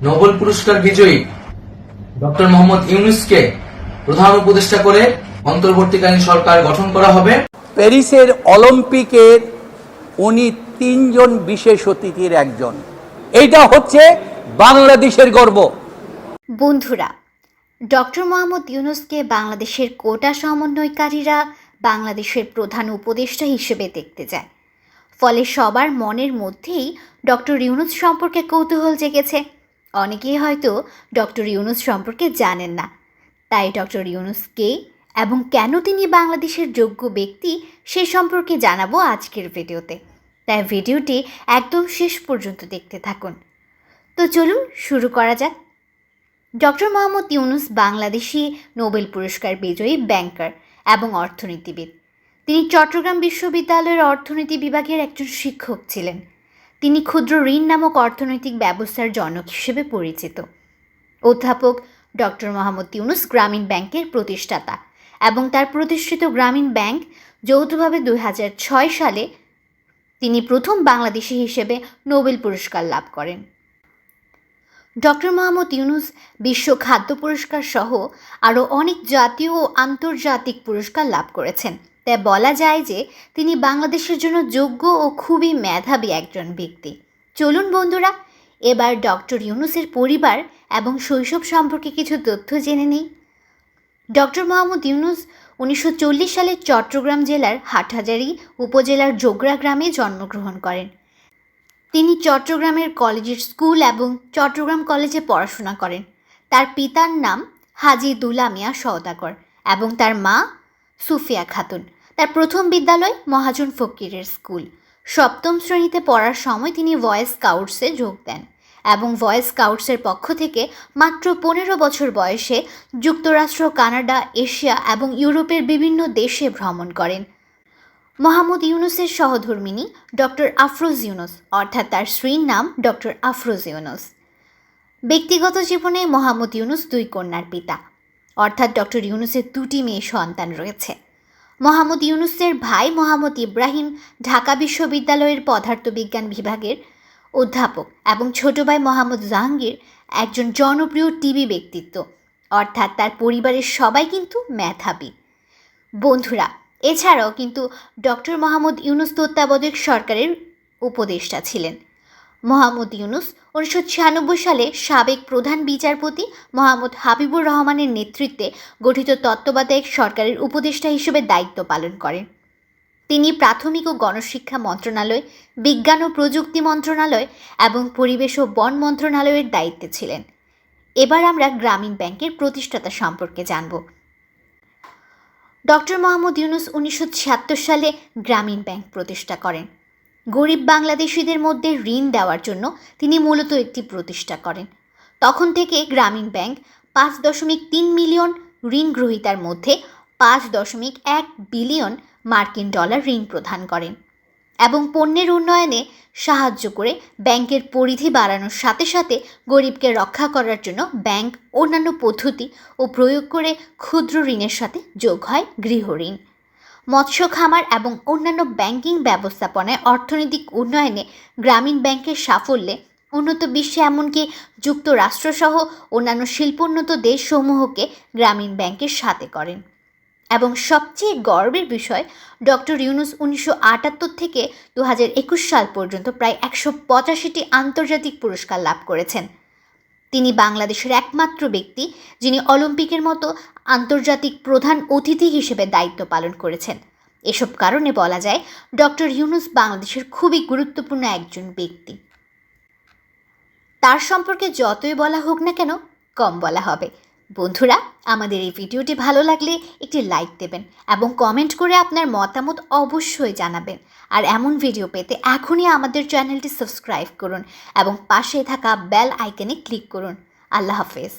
Nobel পুরস্কার বিজয়ী doctor Mohammad ইউনুসকে প্রধান উপদেষ্টা করে অন্তর্বর্তীকালীন সরকার গঠন করা হবে। প্যারিসের অলিম্পিকের উনি তিনজন বিশেষ অতিথির একজন। এইটা হচ্ছে বাংলাদেশের গর্ব। বন্ধুরা ডক্টর মোহাম্মদ ইউনুসকে বাংলাদেশের কোটা সমন্বয়কারীরা বাংলাদেশের প্রধান উপদেষ্টা হিসেবে দেখতে যায় ফলে সবার মনের মধ্যেই ডক্টর ইউনুস সম্পর্কে কৌতূহল জেগেছে। অনেকেই হয়তো ডক্টর ইউনুস সম্পর্কে জানেন না। তাই ডক্টর ইউনুস কে এবং কেন তিনি বাংলাদেশের যোগ্য ব্যক্তি সে সম্পর্কে জানাব আজকের ভিডিওতে। তাই ভিডিওটি একদম শেষ পর্যন্ত দেখতে থাকুন। তো চলুন শুরু করা যাক। ডক্টর মোহাম্মদ ইউনুস বাংলাদেশি নোবেল পুরস্কার বিজয়ী ব্যাংকার এবং অর্থনীতিবিদ। তিনি চট্টগ্রাম বিশ্ববিদ্যালয়ের অর্থনীতি বিভাগের একজন শিক্ষক ছিলেন। তিনি ক্ষুদ্র ঋণ নামক অর্থনৈতিক ব্যবস্থার জনক হিসেবে পরিচিত। অধ্যাপক ডক্টর মোহাম্মদ ইউনুস গ্রামীণ ব্যাংকের প্রতিষ্ঠাতা এবং তার প্রতিষ্ঠিত গ্রামীণ ব্যাংক যৌথভাবে দু হাজার ছয় সালে তিনি প্রথম বাংলাদেশি হিসেবে নোবেল পুরস্কার লাভ করেন। ডক্টর মোহাম্মদ ইউনুস বিশ্ব খাদ্য পুরস্কার সহ আরও অনেক জাতীয় ও আন্তর্জাতিক পুরস্কার লাভ করেছেন। তাই বলা যায় যে তিনি বাংলাদেশের জন্য যোগ্য ও খুবই মেধাবী একজন ব্যক্তি। চলুন বন্ধুরা, এবার ডক্টর ইউনুসের পরিবার এবং শৈশব সম্পর্কে কিছু তথ্য জেনে নিই। ডক্টর মোহাম্মদ ইউনুস উনিশশো চল্লিশ সালে চট্টগ্রাম জেলার হাটহাজারী উপজেলার জোগরা গ্রামে জন্মগ্রহণ করেন। তিনি চট্টগ্রামের কলেজের স্কুল এবং চট্টগ্রাম কলেজে পড়াশোনা করেন। তার পিতার নাম হাজি দুলা মিয়া সওদাগর এবং তার মা সুফিয়া খাতুন। তার প্রথম বিদ্যালয় মহাজন ফকিরের স্কুল। সপ্তম শ্রেণীতে পড়ার সময় তিনি ভয়েস স্কাউটসে যোগ দেন এবং ভয়েস স্কাউটসের পক্ষ থেকে মাত্র পনেরো বছর বয়সে যুক্তরাষ্ট্র, কানাডা, এশিয়া এবং ইউরোপের বিভিন্ন দেশে ভ্রমণ করেন। মোহাম্মদ ইউনুসের সহধর্মিনী ডক্টর আফরোজ ইউনুস, অর্থাৎ তার স্ত্রীর নাম ডক্টর আফরোজ ইউনুস। ব্যক্তিগত জীবনে মোহাম্মদ ইউনুস দুই কন্যার পিতা। অর্থাৎ ডক্টর ইউনুসের দুটি মেয়ে সন্তান রয়েছে। মোহাম্মদ ইউনুসের ভাই মোহাম্মদ ইব্রাহিম ঢাকা বিশ্ববিদ্যালয়ের পদার্থবিজ্ঞান বিভাগের অধ্যাপক এবং ছোট ভাই মোহাম্মদ জাহাঙ্গীর একজন জনপ্রিয় টিভি ব্যক্তিত্ব। অর্থাৎ তার পরিবারের সবাই কিন্তু মেধাবী। বন্ধুরা, এছাড়াও কিন্তু ডক্টর মোহাম্মদ ইউনুস তত্ত্বাবধায়ক সরকারের উপদেষ্টা ছিলেন। মোহাম্মদ ইউনুস উনিশশো ছিয়ানব্বই সালে সাবেক প্রধান বিচারপতি মোহাম্মদ হাবিবুর রহমানের নেতৃত্বে গঠিত তত্ত্বাবধায়ক সরকারের উপদেষ্টা হিসেবে দায়িত্ব পালন করেন। তিনি প্রাথমিক ও গণশিক্ষা মন্ত্রণালয়, বিজ্ঞান ও প্রযুক্তি মন্ত্রণালয় এবং পরিবেশ ও বন মন্ত্রণালয়ের দায়িত্বে ছিলেন। এবার আমরা গ্রামীণ ব্যাংকের প্রতিষ্ঠাতা সম্পর্কে জানব। ডক্টর মোহাম্মদ ইউনুস উনিশশো ছিয়াত্তর সালে গ্রামীণ ব্যাংক প্রতিষ্ঠা করেন। গরিব বাংলাদেশিদের মধ্যে ঋণ দেওয়ার জন্য তিনি মূলত একটি প্রতিষ্ঠা করেন। তখন থেকে গ্রামীণ ব্যাংক পাঁচ দশমিক তিন মিলিয়ন ঋণ গ্রহীতার মধ্যে পাঁচ দশমিক এক বিলিয়ন মার্কিন ডলার ঋণ প্রদান করেন এবং পণ্যের উন্নয়নে সাহায্য করে ব্যাংকের পরিধি বাড়ানোর সাথে সাথে গরিবকে রক্ষা করার জন্য ব্যাংক অন্যান্য পদ্ধতি ও প্রয়োগ করে ক্ষুদ্র ঋণের সাথে যোগ হয় গৃহঋণ মৎস্য খামার এবং অন্যান্য ব্যাংকিং ব্যবস্থাপনায় অর্থনৈতিক উন্নয়নে গ্রামীণ ব্যাংকের সাফল্যে উন্নত বিশ্বে এমনকি যুক্তরাষ্ট্রসহ অন্যান্য শিল্পোন্নত দেশসমূহকে গ্রামীণ ব্যাংকের সাথে করেন। এবং সবচেয়ে গর্বের বিষয়, ডক্টর ইউনুস উনিশশো আটাত্তর থেকে দু হাজার একুশ সাল পর্যন্ত প্রায় একশো পঁচাশিটি আন্তর্জাতিক পুরস্কার লাভ করেছেন। তিনি বাংলাদেশের একমাত্র ব্যক্তি যিনি অলিম্পিকের মতো আন্তর্জাতিক প্রধান অতিথি হিসেবে দায়িত্ব পালন করেছেন। এসব কারণে বলা যায়, ডক্টর ইউনুস বাংলাদেশের খুবই গুরুত্বপূর্ণ একজন ব্যক্তি। তার সম্পর্কে যতই বলা হোক না কেন, কম বলা হবে। বন্ধুরা, আমাদের এই ভিডিওটি ভালো লাগলে একটি লাইক দেবেন এবং কমেন্ট করে আপনার মতামত অবশ্যই জানাবেন। আর এমন ভিডিও পেতে এখনই আমাদের চ্যানেলটি সাবস্ক্রাইব করুন এবং পাশে থাকা বেল আইকনে ক্লিক করুন। আল্লাহ হাফেজ।